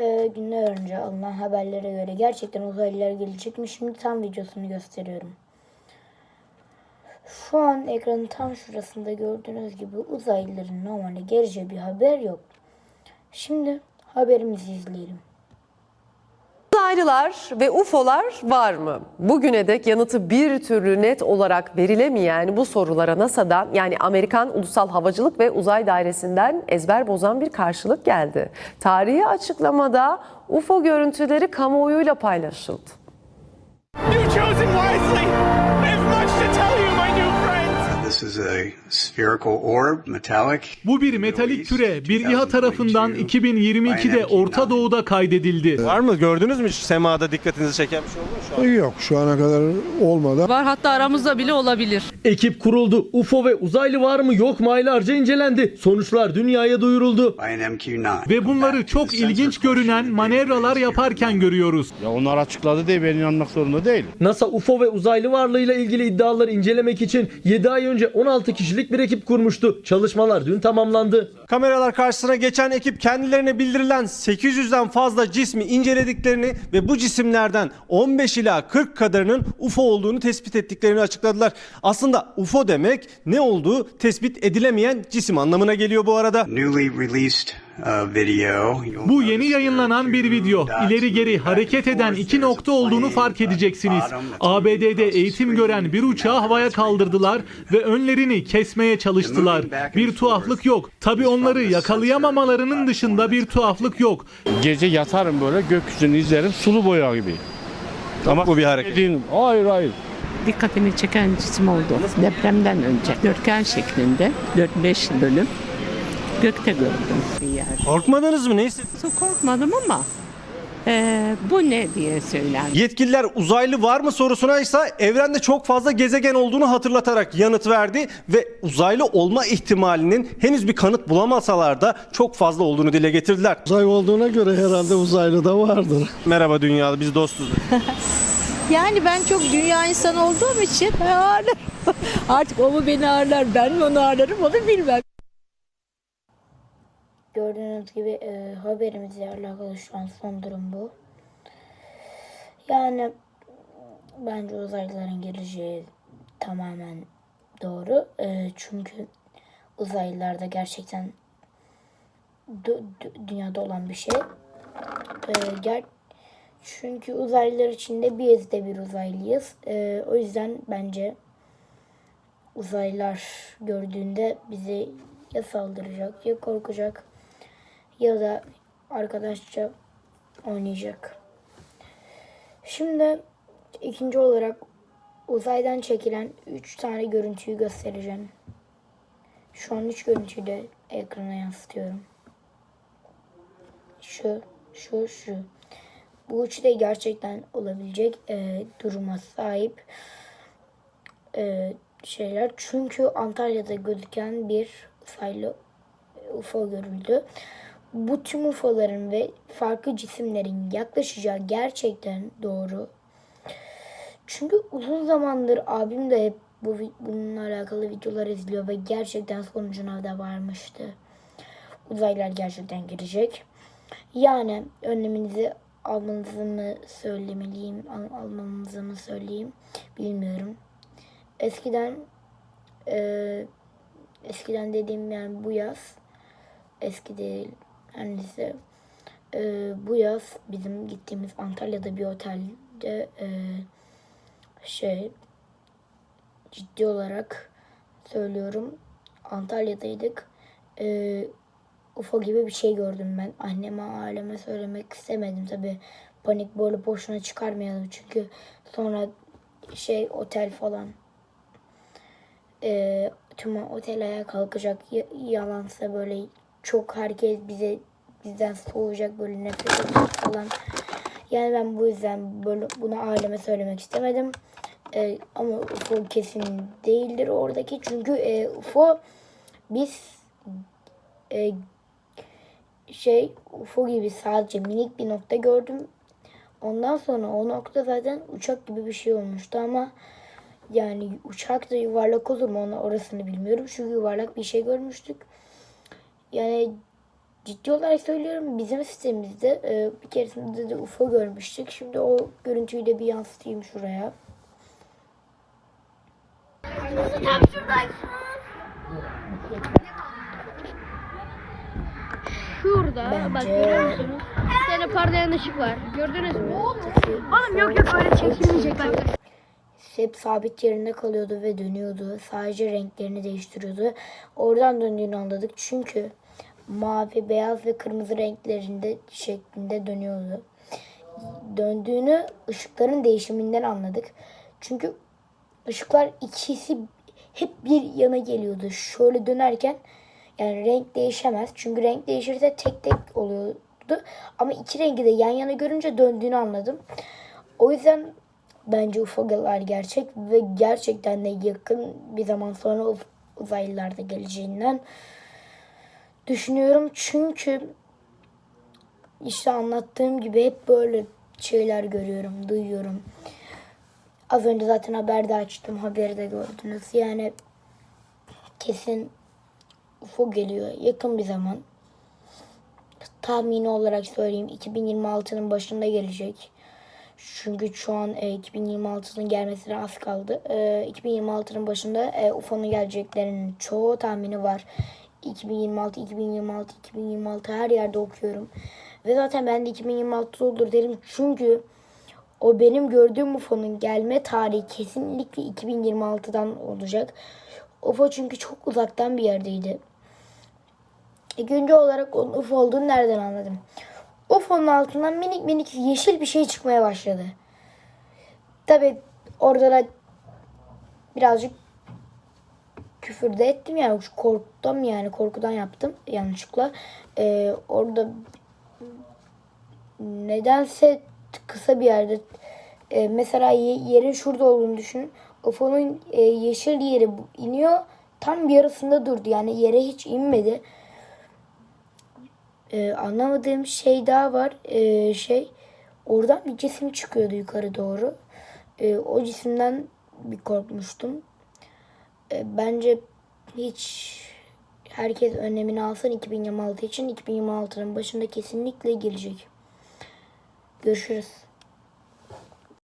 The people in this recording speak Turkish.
e, günler önce alınan haberlere göre gerçekten uzaylılar gelecek mi? Şimdi tam videosunu gösteriyorum. Şu an ekranın tam şurasında gördüğünüz gibi uzaylıların normalde geleceği bir haber yok. Şimdi haberimizi izleyelim. Uzaylılar ve UFO'lar var mı? Bugüne dek yanıtı bir türlü net olarak verilemeyen bu sorulara NASA'dan yani Amerikan Ulusal Havacılık ve Uzay Dairesi'nden ezber bozan bir karşılık geldi. Tarihi açıklamada UFO görüntüleri kamuoyuyla paylaşıldı. You've chosen wisely. This is a spherical orb, metallic. Bu bir metalik küre bir İHA tarafından 2022'de Orta Doğu'da kaydedildi. Var mı? Gördünüz mü hiç semada dikkatinizi çeken bir şey oldu mu şu an? Yok şu ana kadar olmadı. Var hatta aramızda bile olabilir. Ekip kuruldu. UFO ve uzaylı var mı yok mu aylarca incelendi. Sonuçlar dünyaya duyuruldu. By an MQ-9. Ve bunları çok ilginç görünen manevralar yaparken görüyoruz. Ya onlar açıkladı diye ben inanmak zorunda değil. NASA UFO ve uzaylı varlığıyla ilgili iddiaları incelemek için 7 ay önce 16 kişilik bir ekip kurmuştu. Çalışmalar dün tamamlandı. Kameralar karşısına geçen ekip kendilerine bildirilen 800'den fazla cismi incelediklerini ve bu cisimlerden 15 ila 40 kadarının UFO olduğunu tespit ettiklerini açıkladılar. Aslında UFO demek ne olduğu tespit edilemeyen cisim anlamına geliyor bu arada. Newly released Bu yeni yayınlanan bir video. İleri geri hareket eden iki nokta olduğunu fark edeceksiniz. ABD'de eğitim gören bir uçağı havaya kaldırdılar ve önlerini kesmeye çalıştılar. Bir tuhaflık yok. Tabi onları yakalayamamalarının dışında bir tuhaflık yok. Gece yatarım böyle gökyüzünü izlerim sulu boya gibi. Ama Bu bir hareket. hayır hayır. Dikkatimi çeken cisim oldu. Depremden önce dörtgen şeklinde 4-5 bölüm gökte gördüm bir yer. Korkmadınız mı? Ne hissettiniz? Çok korkmadım ama eee, bu ne diye söylendi. Yetkililer uzaylı var mı sorusuna ise evrende çok fazla gezegen olduğunu hatırlatarak yanıt verdi ve uzaylı olma ihtimalinin henüz bir kanıt bulamasalar da çok fazla olduğunu dile getirdiler. Uzay olduğuna göre herhalde uzaylı da vardır. Merhaba dünya biz dostuz. Yani ben çok dünya insanı olduğum için ben ağırlarım. Artık o mu beni ağırlar, ben mi onu ağırlarım onu bilmem. Gördüğünüz gibi e, haberimizle alakalı şu an son durum bu. Yani bence uzaylıların geleceği tamamen doğru. E, çünkü uzaylılar da gerçekten dü- dü- dünyada olan bir şey. E, ger çünkü uzaylılar içinde biz de bir uzaylıyız. E, o yüzden bence uzaylılar gördüğünde bizi ya saldıracak ya korkacak ya da arkadaşça oynayacak. Şimdi ikinci olarak uzaydan çekilen 3 tane görüntüyü göstereceğim. Şu an 3 görüntüyü de ekrana yansıtıyorum. Şu, şu, şu. Bu üçü de gerçekten olabilecek e, duruma sahip e, şeyler. Çünkü Antalya'da gözüken bir uzaylı UFO görüldü. Bu tüm UFO'ların ve farklı cisimlerin yaklaşacağı gerçekten doğru. Çünkü uzun zamandır abim de hep bu bununla alakalı videolar izliyor ve gerçekten sonucuna da varmıştı. Uzaylılar gerçekten gelecek. Yani önleminizi almanızı mı söylemeliyim, al- almanızı mı söyleyeyim bilmiyorum. Eskiden eee eskiden dediğim yani bu yaz eski değil her neyse Eee, bu yaz bizim gittiğimiz Antalya'da bir otelde eee, şey ciddi olarak söylüyorum Antalya'daydık Eee UFO gibi bir şey gördüm ben anneme aileme söylemek istemedim tabi panik böyle boşuna çıkarmayalım çünkü sonra şey otel falan e, tüm otel ayağa kalkacak. Yalansa böyle çok herkes bize bizden soğuyacak böyle nefret edecek falan. Yani ben bu yüzden böyle bunu aileme söylemek istemedim. E, ama UFO kesin değildir oradaki. Çünkü e, UFO biz e, şey UFO gibi sadece minik bir nokta gördüm. Ondan sonra o nokta zaten uçak gibi bir şey olmuştu ama yani uçak da yuvarlak olur mu onu orasını bilmiyorum. Çünkü yuvarlak bir şey görmüştük. Yani ciddi olarak söylüyorum bizim sitemizde e, bir keresinde de UFO görmüştük. Şimdi o görüntüyü de bir yansıtayım şuraya. Şurada bak Bence- görüyor musunuz? Bir tane parlayan ışık var. Gördünüz mü? Oğlum yok yok öyle çekilmeyecek bak. Hep sabit yerinde kalıyordu ve dönüyordu. Sadece renklerini değiştiriyordu. Oradan döndüğünü anladık. Çünkü mavi, beyaz ve kırmızı renklerinde şeklinde dönüyordu. Döndüğünü ışıkların değişiminden anladık. Çünkü ışıklar ikisi hep bir yana geliyordu. Şöyle dönerken yani renk değişemez. Çünkü renk değişirse tek tek oluyordu. Ama iki rengi de yan yana görünce döndüğünü anladım. O yüzden bence UFO'lar gerçek ve gerçekten de yakın bir zaman sonra uz- uzaylılar da geleceğinden düşünüyorum. Çünkü işte anlattığım gibi hep böyle şeyler görüyorum, duyuyorum. Az önce zaten haberde açtım, haberi de gördünüz. Yani kesin UFO geliyor yakın bir zaman. Tahmini olarak söyleyeyim 2026'nın başında gelecek. Çünkü şu an e, 2026'nın gelmesine az kaldı. E, 2026'nın başında e, UFO'nun geleceklerinin çoğu tahmini var. 2026, 2026, 2026 her yerde okuyorum. Ve zaten ben de 2026 olur derim. Çünkü o benim gördüğüm UFO'nun gelme tarihi kesinlikle 2026'dan olacak. UFO çünkü çok uzaktan bir yerdeydi. İkinci olarak onun UFO olduğunu nereden anladım? UFO'nun altından minik minik yeşil bir şey çıkmaya başladı. Tabi orada da birazcık küfür de ettim yani korktum yani korkudan yaptım yanlışlıkla. Ee, orada nedense kısa bir yerde e, mesela ye- yerin şurada olduğunu düşünün. UFO'nun e, yeşil yeri iniyor tam yarısında durdu yani yere hiç inmedi. Ee, anlamadığım şey daha var. Ee, şey oradan bir cisim çıkıyordu yukarı doğru. Ee, o cisimden bir korkmuştum. Ee, bence hiç herkes önlemini alsın 2026 için. 2026'nın başında kesinlikle gelecek. Görüşürüz.